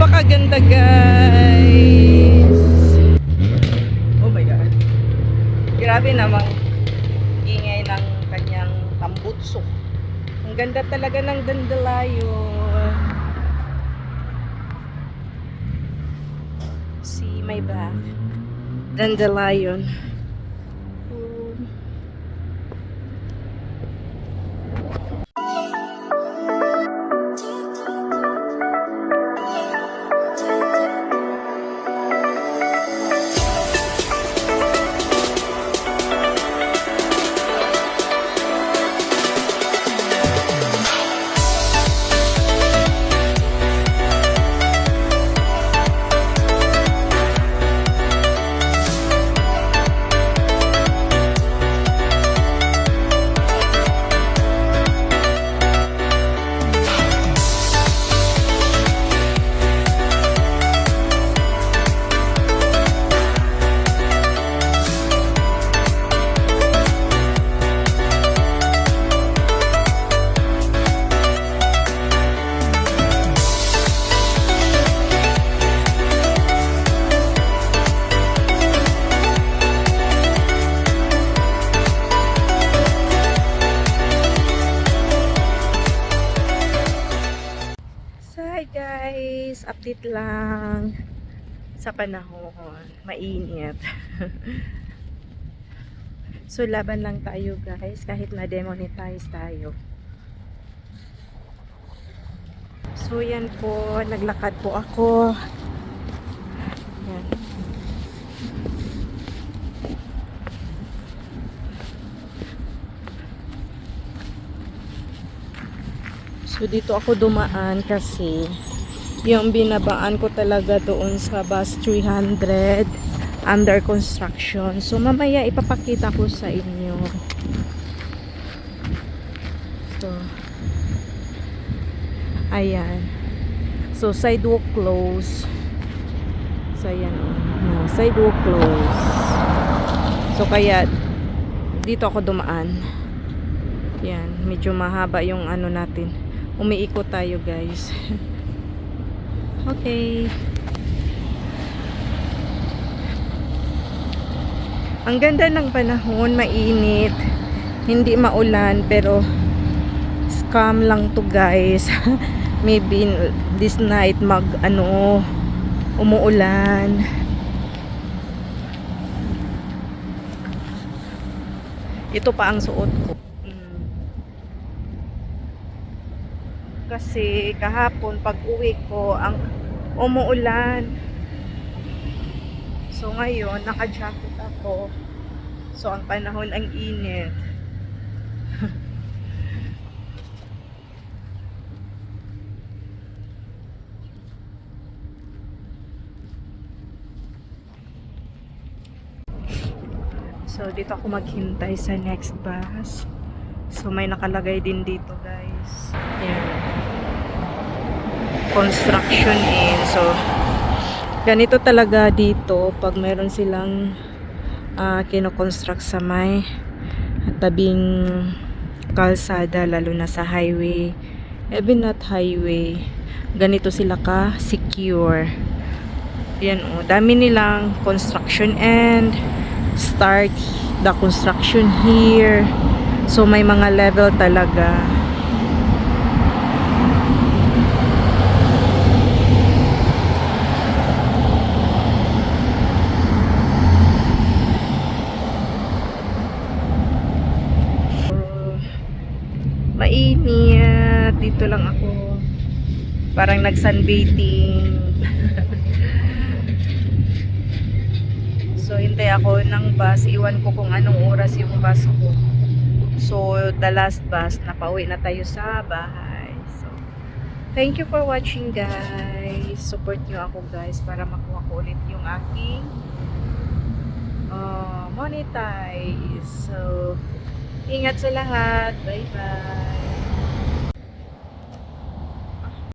Napakaganda guys. Oh my God. Grabe namang ingay ng kanyang tambutso. Ang ganda talaga ng dandelion. See my back. Dandelion. Dandelion. Update lang sa panahon. Mainit. so, laban lang tayo guys kahit na-demonetize tayo. So, yan po. Naglakad po ako. Yan. So dito ako dumaan kasi yung binabaan ko talaga doon sa bus 300 under construction. So mamaya ipapakita ko sa inyo. So ayan. So sidewalk close. So ayan. No, sidewalk close. So kaya dito ako dumaan. Yan, medyo mahaba yung ano natin. Umiikot tayo, guys. okay. Ang ganda ng panahon, mainit. Hindi maulan, pero scam lang to, guys. Maybe this night mag ano umuulan. Ito pa ang suot ko. Kasi kahapon pag uwi ko ang umuulan. So ngayon naka-jacket ako. So ang panahon ang init. So dito ako maghintay sa next bus. So may nakalagay din dito guys. Yan. Construction in. So ganito talaga dito pag meron silang uh, kinoconstruct sa may tabing kalsada lalo na sa highway. Even not highway. Ganito sila ka secure. Yan oh, dami nilang construction and start the construction here. So may mga level talaga. Mainit. Dito lang ako. Parang nag-sunbathing. So, hintay ako ng bus. Iwan ko kung anong oras yung bus ko. So, the last bus, napauwi na tayo sa bahay. So, thank you for watching guys. Support nyo ako guys para makuha ko ulit yung aking uh, monetize. So, ingat sa lahat. Bye-bye.